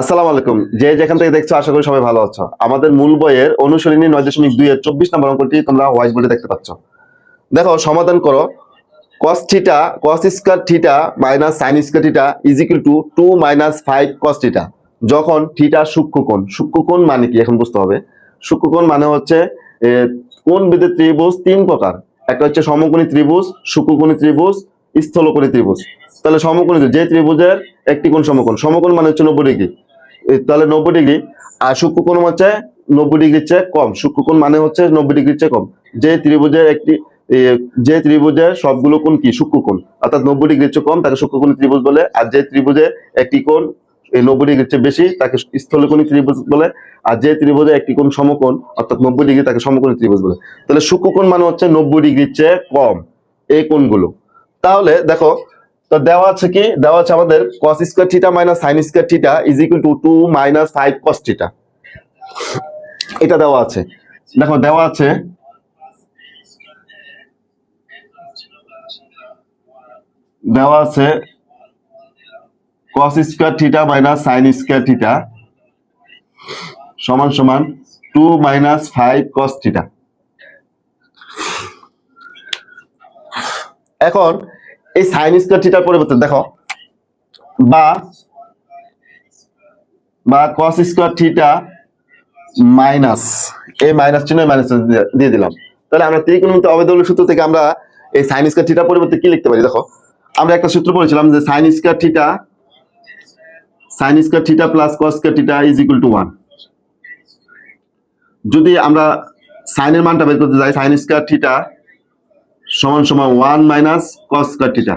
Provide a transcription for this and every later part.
আসসালামু আলাইকুম। যে যেখান থেকে দেখছ আশা করি সবাই ভালো আছো। আমাদের মূল বইয়ের অনুশীলনী নয় দশমিক দুই এর চব্বিশ নম্বর অঙ্কটি তোমরা হোয়াইট বোর্ডে দেখতে পাচ্ছ। দেখো সমাধান করো। cos theta cos square theta minus sin square theta is equal to two minus five cos theta যখন থিটা সূক্ষ্মকোণ সূক্ষ্মকোণ মানে কি? এখন বুঝতে হবে। সূক্ষ্মকোণ মানে হচ্ছে এ, কোণ বেদে ত্রিভুজ তিন প্রকার। একটা হচ্ছে সমকোণী ত্রিভুজ সূক্ষ্মকোণী ত্রিভুজ স্থলকোণী ত্রিভুজ। তাহলে সমকোণী যে ত্রিভুজের একটি কোণ সমকোণ। সমকোণ মানে হচ্ছে নব্বই ডিগ্রি। তাহলে নব্বই ডিগ্রি। আর সূক্ষ্মকোণ হচ্ছে নব্বই ডিগ্রির চেয়ে কম। সূক্ষ্মকোণ মানে হচ্ছে নব্বই ডিগ্রির চেয়ে কম। যে ত্রিভুজের একটি যে ত্রিভুজের সবগুলো কোণ কি? সূক্ষ্মকোণ অর্থাৎ নব্বই ডিগ্রির চেয়ে কম, তাকে সূক্ষ্মকোণী ত্রিভুজ বলে। আর যে ত্রিভুজে একটি কোণ এই নব্বই ডিগ্রির চেয়ে বেশি, তাকে স্থলকোণী ত্রিভুজ বলে। আর যে ত্রিভুজে একটি কোণ সমকোণ, অর্থাৎ নব্বই ডিগ্রি, তাকে সমকোণী ত্রিভুজ বলে। তাহলে সূক্ষ্মকোণ মানে হচ্ছে নব্বই ডিগ্রির চেয়ে কম এই কোণগুলো। তাহলে দেখো তো দেওয়া আছে কি? দেওয়া আছে আমাদের cos square theta minus sin square theta is equal to 2 minus 5 cos theta এটা দেওয়া আছে। দেখো, দেওয়া আছে দেওয়া আছে cos square theta minus sin square theta সমান সমান 2 মাইনাস 5 cos থিটা এখন এই সাইন স্কয়ার থিটার পরিবর্তে দেখো, বা বা cos স্কয়ার থিটা মাইনাস এই মাইনাস চিহ্ন মাইনাস দিয়ে দিলাম। তাহলে আমরা ত্রিকোণমিতি অবেদনের সূত্র থেকে আমরা এই সাইন স্কয়ার থিটার পরিবর্তে কি লিখতে পারি? দেখো, আমরা একটা সূত্র পড়েছিলাম যে sine square theta sine square theta plus cos square theta is equal to 1 যদি আমরা সাইনের মানটা বের করতে যাই সাইন স্কয়ার থিটা সমান সমান ওয়ান মাইনাস কস থিটা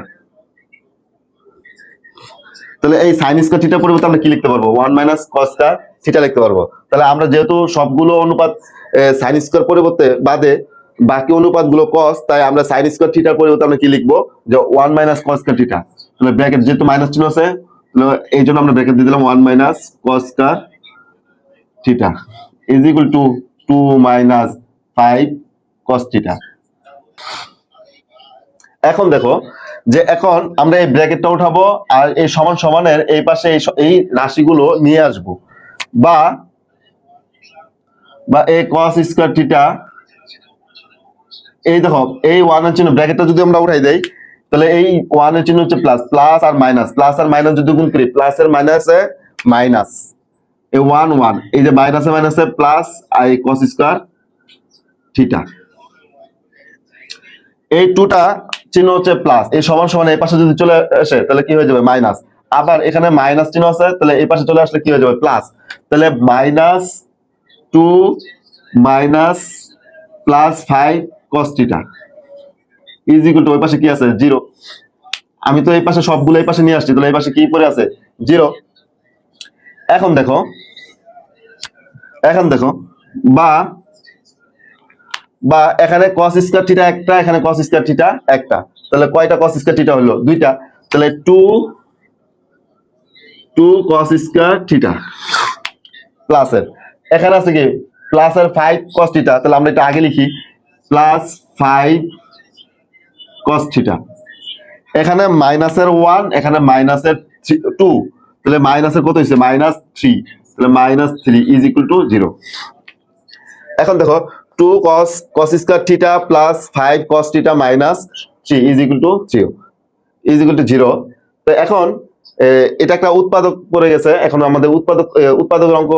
তাহলে এই সাইন স্কয়ার থিটার পরিবর্তে আমরা কি লিখতে পারব? One minus cos square theta লিখতে পারব। তাহলে আমরা যেহেতু সবগুলো অনুপাত সাইন স্কয়ার পরিবর্তে বাদে বাকি অনুপাতগুলো কস তাই আমরা সাইন স্কয়ার থিটার পরিবর্তে আমরা কি লিখব? যে one minus cos square theta তাহলে ব্র্যাকেট যেহেতু মাইনাস চিহ্ন আছে এই জন্য আমরা ব্র্যাকেট দিয়ে দিলাম one minus cos square theta is equal to two minus five cos theta এখন দেখো যে এখন আমরা এই ব্র্যাকেটটা উঠাবো আর এই সমান সমানের এই পাশে এই রাশিগুলো নিয়ে আসব। বা বা এই cos স্কয়ার থিটা এই দেখো, এই ওয়ানের চিহ্ন, ব্র্যাকেটটা যদি আমরা উঠাই দেই, তাহলে এই ওয়ানের চিহ্ন হচ্ছে প্লাস প্লাস আর মাইনাস প্লাস আর মাইনাস যদি গুণ করি প্লাস এর মাইনাসে মাইনাস এই ওয়ান ওয়ান এই যে মাইনাসে মাইনাসে প্লাস আর এই cos স্কয়ার থিটা এই টুটা চিহ্ন হচ্ছে প্লাস এই সমান সমান এই পাশে যদি চলে আসে, তাহলে কি হয়ে যাবে? মাইনাস আবার এখানে মাইনাস চিহ্ন আছে, তাহলে এই পাশে চলে আসলে কি হয়ে যাবে? প্লাস তাহলে minus two minus plus five cos theta is equal to ওই পাশে কি আছে? জিরো আমি তো এই পাশে সবগুলো এই পাশে নিয়ে আসছি, তাহলে এই পাশে কি পড়ে আছে? জিরো এখন দেখো এখন দেখো, বা বা এখানে cos স্কয়ার থিটা একটা, এখানে cos স্কয়ার থিটা একটা। তাহলে কয়টা cos স্কয়ার থিটা হলো? দুইটা। তাহলে 2 2 cos স্কয়ার থিটা প্লাসের এখানে আছে কি? প্লাসের 5 cos থিটা তাহলে আমরা এটা আগে লিখি। প্লাস 5 cos থিটা এখানে মাইনাসের 1 এখানে মাইনাস মাইনাসের 2 তাহলে মাইনাসের কত হইছে মাইনাস 3 তাহলে মাইনাস 3 ইজ ইকুয়াল টু 0 এখন দেখো two cos cos square theta plus five cos theta minus three is equal to zero is equal to zero তো এখন এটা একটা উৎপাদক পড়ে গেছে। এখন আমাদের উৎপাদক উৎপাদকের অঙ্ক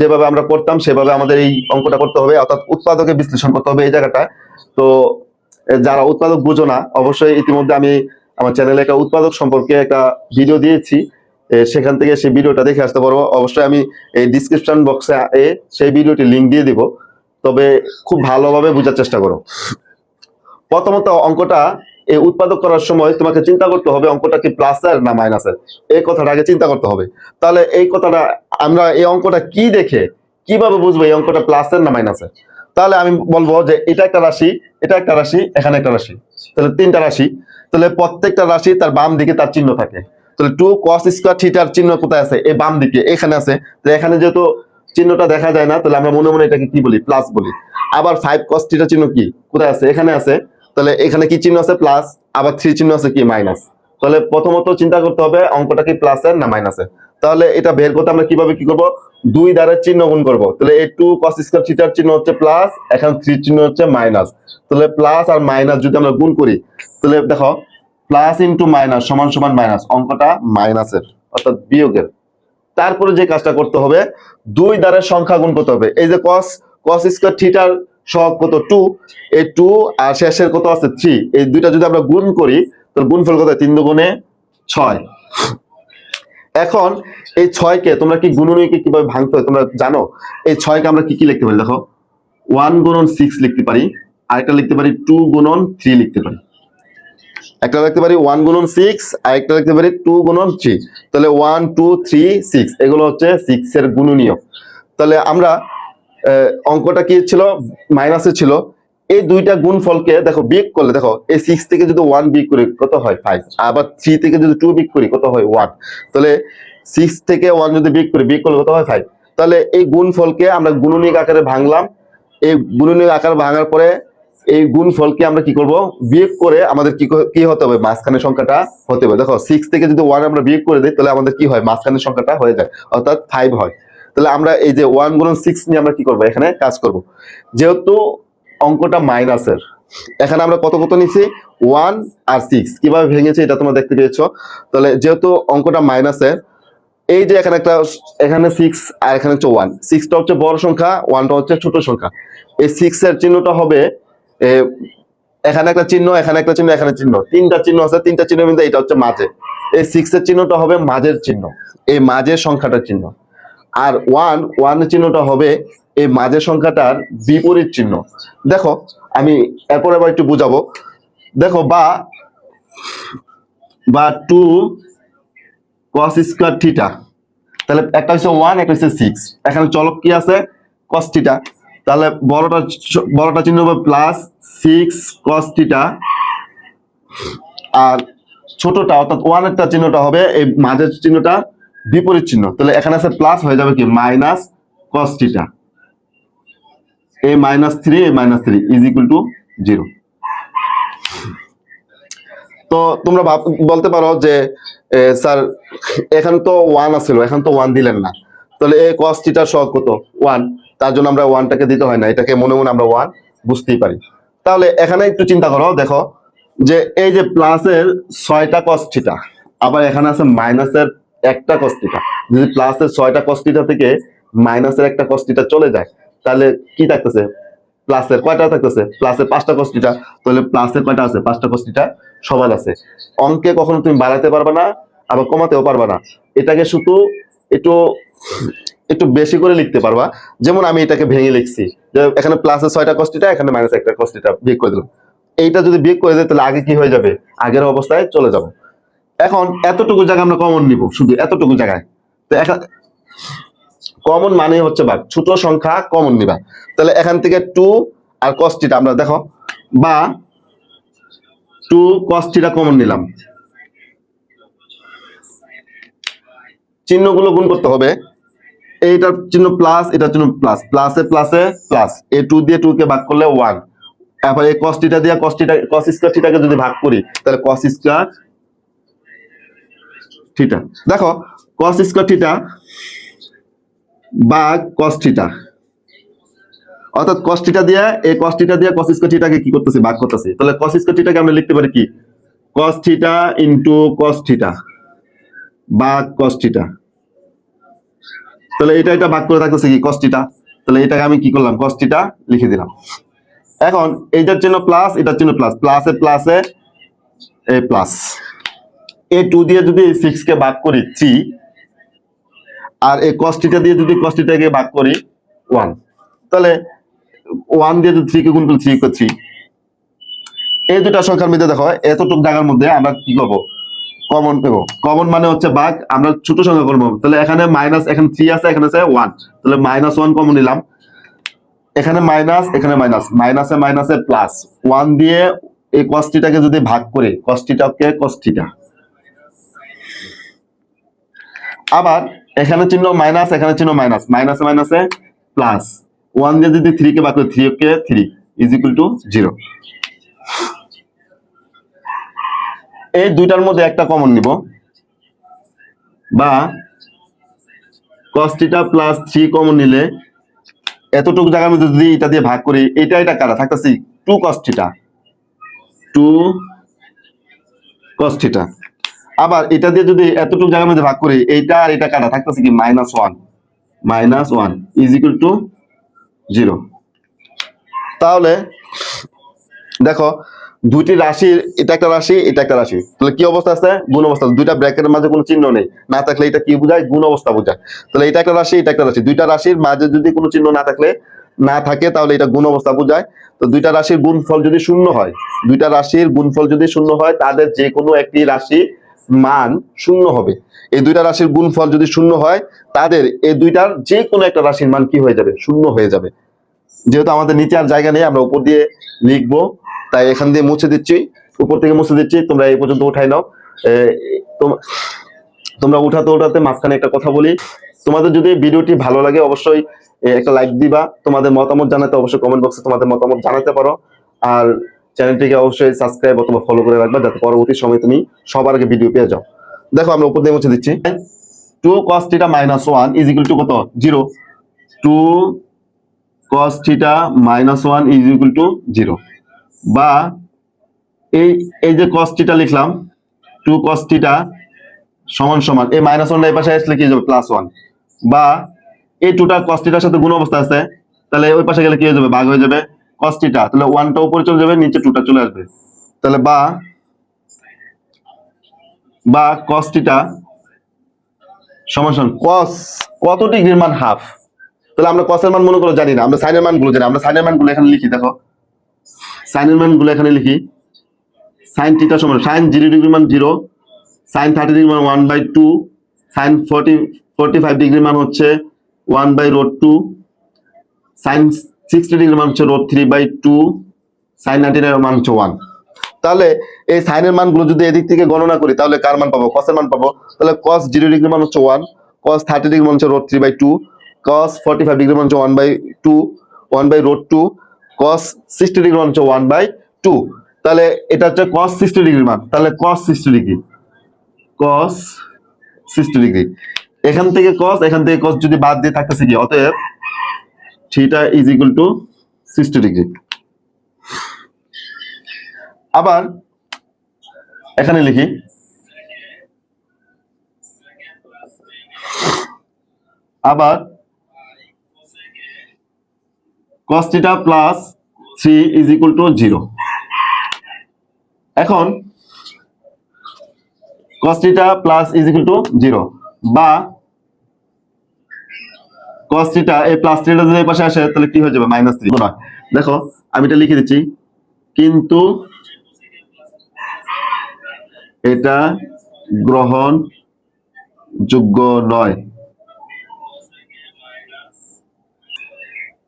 যেভাবে আমরা করতাম, সেভাবে আমাদের এই অঙ্কটা করতে হবে। অর্থাৎ উৎপাদকে বিশ্লেষণ করতে হবে এই জায়গাটা। তো যারা উৎপাদক বুঝো না, অবশ্যই ইতিমধ্যে আমি আমার চ্যানেলে একটা উৎপাদক সম্পর্কে একটা ভিডিও দিয়েছি। সেখান থেকে সেই ভিডিওটা দেখে আসতে পারব। অবশ্যই আমি এই ডিসক্রিপশন বক্সে সেই ভিডিওটি লিংক দিয়ে দিব। তবে খুব ভালোভাবে বোঝার চেষ্টা করো। প্রথমত অঙ্কটা এই উৎপাদক করার সময় তোমাকে চিন্তা করতে হবে অঙ্কটা কি প্লাসের না মাইনাসের এই কথাটা আগে চিন্তা করতে হবে। তাহলে এই কথাটা আমরা এই অঙ্কটা কি দেখে কীভাবে বুঝব এই অঙ্কটা প্লাসের না মাইনাসের তাহলে আমি বলব যে এটা একটা রাশি, এটা একটা রাশি, এখানে একটা রাশি। তাহলে তিনটা রাশি। তাহলে প্রত্যেকটা রাশি তার বাম দিকে তার চিহ্ন থাকে। তাহলে টু কস স্কোয়ার থিটার চিহ্ন কোথায় আছে? এই বাম দিকে, এখানে আছে। তো এখানে যেহেতু চিহ্নটা দেখা যায় না, তাহলে আমরা মনে মনে এটাকে কি বলি? প্লাস বলি। আবার ফাইভ কস থিটার চিহ্ন কি? কোথায় আছে? এখানে আছে। তাহলে এখানে কি চিহ্ন আছে? প্লাস আবার থ্রি চিহ্ন আছে কি? মাইনাস তাহলে প্রথমত চিন্তা করতে হবে, অঙ্কটা কি প্লাসের না মাইনাসের তাহলে এটা বের করতে আমরা কীভাবে কি করব? দুই দ্বারা চিহ্ন গুণ করব। তাহলে এই টু কস স্কয়ার থিটার চিহ্ন হচ্ছে প্লাস এখানে থ্রি চিহ্ন হচ্ছে মাইনাস তাহলে প্লাস আর মাইনাস যদি আমরা গুণ করি, তাহলে দেখো প্লাস ইন্টু মাইনাস সমান সমান মাইনাস অঙ্কটা মাইনাসের অর্থাৎ বিয়োগের। তারপরে যে কাজটা করতে হবে, দুই দ্বারের সংখ্যা গুণ করতে হবে। এই যে কস কস স্কয়ার থিটার সহগ কত টু এই টু আর শেষের কত আছে থ্রি এই দুইটা যদি আমরা গুণ করি, তাহলে গুণফল কত? তিন দুগুণে ছয়। এখন এই ছয়কে তোমরা কি গুণনীয়কে কীভাবে ভাঙতে হয় তোমরা জানো? এই ছয়কে আমরা কি কি লিখতে পারি? দেখো ওয়ান গুণন সিক্স লিখতে পারি, আরেকটা লিখতে পারি টু গুণন থ্রি লিখতে পারি। একটা লিখতে পারি ওয়ান গুণন সিক্স আর একটা লিখতে পারি টু গুণন থ্রি তাহলে ওয়ান টু থ্রি সিক্স এগুলো হচ্ছে সিক্স এর গুণনীয় তাহলে আমরা অঙ্কটা কি ছিল? মাইনাসে ছিল। এই দুইটা গুণফলকে দেখো বিয়োগ করলে, দেখো, এই সিক্স থেকে যদি ওয়ান বিয়োগ করি, কত হয়? ফাইভ আবার থ্রি থেকে যদি টু বিয়োগ করি, কত হয়? ওয়ান তাহলে সিক্স থেকে ওয়ান যদি বিয়োগ করি, বিয়োগ করলে কত হয়? ফাইভ তাহলে এই গুণফলকে আমরা গুণনীয়ক আকারে ভাঙলাম। এই গুণনীয়ক আকার ভাঙার পরে এই গুণফলকে আমরা কি করব? বিয়োগ করে আমাদের কি ক- হতে হবে? মাঝখানের সংখ্যাটা হতে হবে। দেখো সিক্স থেকে যদি ওয়ান আমরা বিয়োগ করে দিই, তাহলে আমাদের কি হয়? মাঝখানের সংখ্যাটা হয়ে যায়। অর্থাৎ ফাইভ হয়। তাহলে আমরা এই যে ওয়ান গুণন সিক্স নিয়ে আমরা কি করব? এখানে কাজ করব। যেহেতু অঙ্কটা মাইনাসের, এখানে আমরা কত কত নিচ্ছি ওয়ান আর সিক্স কীভাবে ভেঙেছে এটা তোমরা দেখতে পেয়েছ? তাহলে যেহেতু অঙ্কটা মাইনাসের, এই যে এখানে একটা, এখানে সিক্স আর এখানে হচ্ছে ওয়ান সিক্সটা হচ্ছে বড় সংখ্যা ওয়ানটা হচ্ছে ছোট সংখ্যা। এই সিক্স এর চিহ্নটা হবে এখানে একটা চিহ্ন, এখানে একটা চিহ্ন, এখানে চিহ্ন। তিনটা চিহ্ন আছে, তিনটা চিহ্ন কিন্তু এটা হচ্ছে মাঝে। এই সিক্স এর চিহ্নটা হবে মাঝের চিহ্ন, এই মাঝের সংখ্যাটার চিহ্ন। আর ওয়ান ওয়ান চিহ্নটা হবে এই মাঝের সংখ্যাটার বিপরীত চিহ্ন। দেখো, আমি এরপর আবার একটু বুঝাবো। দেখো, বা বা টু কস স্কোয়ার থিটা তাহলে একটা হচ্ছে ওয়ান একটা হচ্ছে সিক্স এখানে চলক কি আছে? কস থিটা তাহলে বড়টা বড়টা চিহ্ন হবে প্লাস সিক্স কস থিটা আর ছোটটা অর্থাৎ ওয়ানেরটা চিহ্নটা হবে, এই মাঝের চিহ্নটা বিপরীত চিহ্ন। তাহলে এখানে আছে প্লাস হয়ে যাবে কি? মাইনাস কস থিটা এ minus three A minus three is equal to zero তো তোমরা বলতে পারো যে স্যার, এখানে তো ওয়ান আছিল এখন তো ওয়ান দিলেন না। তাহলে এই কস থিটার সহগ কত? ওয়ান তার জন্য আমরা ওয়ানটাকে দিতে হয় না। এটাকে মনে মনে আমরা ওয়ান বুঝতেই পারি। তাহলে এখানে একটু চিন্তা করো, দেখো, যে এই যে প্লাসের ছয়টা কস থিটা আবার এখানে আছে মাইনাসের একটা কস থিটা যদি প্লাসের ছয়টা কস থিটা থেকে মাইনাসের একটা কস থিটা চলে যায়, তাহলে কি থাকতেছে? প্লাসের কয়টা থাকতেছে? প্লাসের পাঁচটা কস থিটা তাহলে প্লাসের কয়টা আছে? পাঁচটা থিটা সমান আছে। অঙ্কে কখনো তুমি বাড়াতে পারবে না, আবার কমাতেও পারবে না। এটাকে শুধু একটু একটু বেশি করে লিখতে পারবা। যেমন আমি এটাকে ভেঙে লিখছি। এখানে প্লাসের ছয়টা কস্টিটা এখানে মাইনাস একটা কস্টিটা বিয়োগ করে দিলাম। এইটা যদি বিয়োগ করে দেয়, তাহলে আগে কি হয়ে যাবে? আগের অবস্থায় চলে যাবে। এখন এতটুকু জায়গা আমরা কমন নিব, শুধু এতটুকু জায়গায়। তো এখন কমন মানে হচ্ছে বা ছোট সংখ্যা কমন নিবা। তাহলে এখান থেকে টু আর কস্টিটা আমরা দেখো, বা টু কস্টিটা কমন নিলাম। চিহ্নগুলো গুণ করতে হবে। এইটার চিহ্ন প্লাস এটার চিহ্ন প্লাস প্লাসে প্লাসে প্লাস এ টু দিয়ে টু কে ভাগ করলে ওয়ান তারপরে এই কস্টিটা দিয়ে কস্টিটা কস স্কয়ার থিটাকে যদি ভাগ করি, তাহলে কস স্কয়ার থিটা দেখো কস স্কয়ার থিটা বা কস থিটা অর্থাৎ কস থিটা দিয়ে, এই কস থিটা দিয়ে কস স্কয়ার থিটাকে কি করতেছি? ভাগ করতেছি। তাহলে কস স্কয়ার থিটাকে আমরা লিখতে পারি কি? Cos theta into cos theta বা কস থিটা তাহলে এটা এটা ভাগ করে থাকতেছে কি? কস্টিটা তাহলে এটাকে আমি কি করলাম? কস্টিটা লিখে দিলাম। এখন এইটার জন্য প্লাস এটার জন্য প্লাস প্লাসে প্লাসে এ প্লাস এ টু দিয়ে যদি সিক্স কে ভাগ করি থ্রি আর এই কস্টিটা দিয়ে যদি কস্টিটাকে ভাগ করি ওয়ান তাহলে ওয়ান দিয়ে যদি থ্রি কে গুণ করি থ্রি থ্রি এই দুটা সংখ্যার মধ্যে দেখো, এতটুকু জায়গার মধ্যে আমরা কি করব? কমন নেব কমন মানে হচ্ছে ভাগ, আমরা ছোট সংখ্যা করব। তাহলে এখানে মাইনাস এখানে থ্রি আছে, এখানে আছে ওয়ান তাহলে মাইনাস ওয়ান কমন নিলাম। এখানে মাইনাস এখানে মাইনাস মাইনাসে মাইনাসে প্লাস ওয়ান দিয়ে এই কস্টিটাকে যদি ভাগ করি কস্টিটাকে কস্টিটা আবার এখানে চিহ্ন মাইনাস এখানে চিহ্ন মাইনাস মাইনাসে মাইনাসে প্লাস ওয়ান দিয়ে যদি থ্রি কে ভাগ করে three K three is equal to zero এই দুইটার মধ্যে একটা কমন নিব। বা থিটা প্লাস থ্রি কমন নিলে এতটুকু জায়গার মধ্যে যদি এটা দিয়ে ভাগ করি, এটা এটা কাটা থাকতেছি টু থিটা টু থিটা আবার এটা দিয়ে যদি এতটুকু জায়গার মধ্যে ভাগ করি, এইটা আর এটা কাটা থাকতেছে কি minus one minus one is equal to zero তাহলে দেখো দুইটি রাশির এটা একটা রাশি, এটা একটা রাশি। তাহলে কি অবস্থা আছে? গুণ অবস্থা দুইটা ব্র্যাকেটের মাঝে কোনো চিহ্ন নেই। না থাকলে এটা কি বোঝায়? গুণ অবস্থা বোঝায়। তাহলে এটা একটা রাশি, এটা একটা রাশি। দুইটা রাশির মাঝে যদি কোনো চিহ্ন না থাকলে, না থাকে, তাহলে এটা গুণ অবস্থা বোঝায়। তো দুইটা রাশির গুণফল যদি শূন্য হয়, দুইটা রাশির গুণফল যদি শূন্য হয়, তাদের যে কোনো একটি রাশি মান শূন্য হবে। এই দুইটা রাশির গুণফল যদি শূন্য হয়, তাদের এই দুইটার যে কোনো একটা রাশির মান কি হয়ে যাবে? শূন্য হয়ে যাবে। যেহেতু আমাদের নিচে আর জায়গা নেই, আমরা উপর দিয়ে লিখব। তাই এখান দিয়ে মুছে দিচ্ছি, উপর থেকে মুছে দিচ্ছি, তোমরা এই পর্যন্ত উঠাই নাও। তোমরা উঠাতে উঠাতে মাঝখানে একটা কথা বলি। তোমাদের যদি ভিডিওটি ভালো লাগে, অবশ্যই একটা লাইক দিবা। তোমাদের মতামত জানাতে অবশ্যই কমেন্ট বক্সে তোমাদের মতামত জানাতে পারো। আর চ্যানেলটিকে অবশ্যই সাবস্ক্রাইব অথবা ফলো করে রাখবা, যাতে পরবর্তী সময় তুমি সবার আগে ভিডিও পেয়ে যাও। দেখো, আমরা উপর দিয়ে মুছে দিচ্ছি। Two cos theta minus one is equal to কত? Zero two cos theta minus one is equal to zero বা এই এই যে cos থিটা লিখলাম টু cos থিটা সমান সমান, এই মাইনাস ওয়ান এই পাশে আসলে কি যাবে? প্লাস ওয়ান বা এই টুটা cos থিটার সাথে গুণ অবস্থা আছে, তাহলে ওই পাশে গেলে কি হয়ে যাবে? ভাগ হয়ে যাবে cos থিটা তাহলে ওয়ানটা উপরে চলে যাবে, নিচে টুটা চলে আসবে। তাহলে বা বা cos থিটা সমান সমান, cos কত ডিগ্রির মান হাফ তাহলে আমরা কসের মান মনে করে জানি না, আমরা সাইনের মানগুলো জানি, আমরা সাইনের মানগুলো এখানে লিখি, দেখো। সাইনের মানগুলো এখানে লিখি। সাইন থিটা সমান সাইন জিরো ডিগ্রি মান জিরো সাইন থার্টি ডিগ্রি মান one by two sine forty forty five degree মান হচ্ছে one by root two sine sixty degree মান হচ্ছে root three by two sine ninety মান হচ্ছে ওয়ান তাহলে এই সাইনের মানগুলো যদি এদিক থেকে গণনা করি, তাহলে কার মান পাবো? কসের মান পাবো। তাহলে কস জিরো ডিগ্রি মান হচ্ছে ওয়ান কস থার্টি ডিগ্রি মান হচ্ছে root three by two cos forty five degree মান হচ্ছে one by two one by root two cos sixty degree মান হচ্ছে ওয়ান বাই টু তাহলে এটা হচ্ছে কস সিক্সটি ডিগ্রি মান। তাহলে cos sixty degree cos sixty degree এখান থেকে কস এখান থেকে কস যদি বাদ দিয়ে থাকতেছে কি অতএব theta is equal to sixty degree আবার এখানে লিখি। আবার cos theta plus three is equal to zero এখন cos theta plus is equal to zero বা cos থিটা এই প্লাস থ্রিটা যদি পাশে আসে, তাহলে কি হয়ে যাবে? মাইনাস থ্রি দেখো, আমি এটা লিখে দিচ্ছি। কিন্তু এটা গ্রহণ যোগ্য নয়।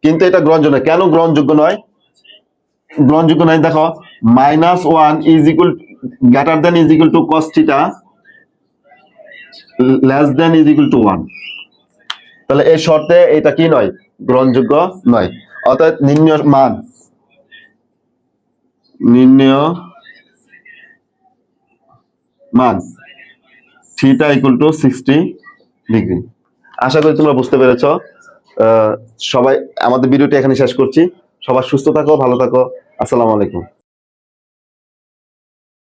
কিন্তু এটা গ্রহণযোগ্য কেন গ্রহণযোগ্য নয়? গ্রহণযোগ্য নয়, দেখো minus one is equal greater than is equal to cos theta less than is equal to one তাহলে এই শর্তে এটা কি নয়? গ্রহণযোগ্য নয়। অর্থাৎ নিম্ন মান। নির্ণয় মান। Theta equal to sixty degree আশা করি তোমরা বুঝতে পেরেছ। সবাই আমাদের ভিডিওটি এখানে শেষ করছি। সবার সুস্থ থাকো ভালো থাকো। আসসালামু আলাইকুম।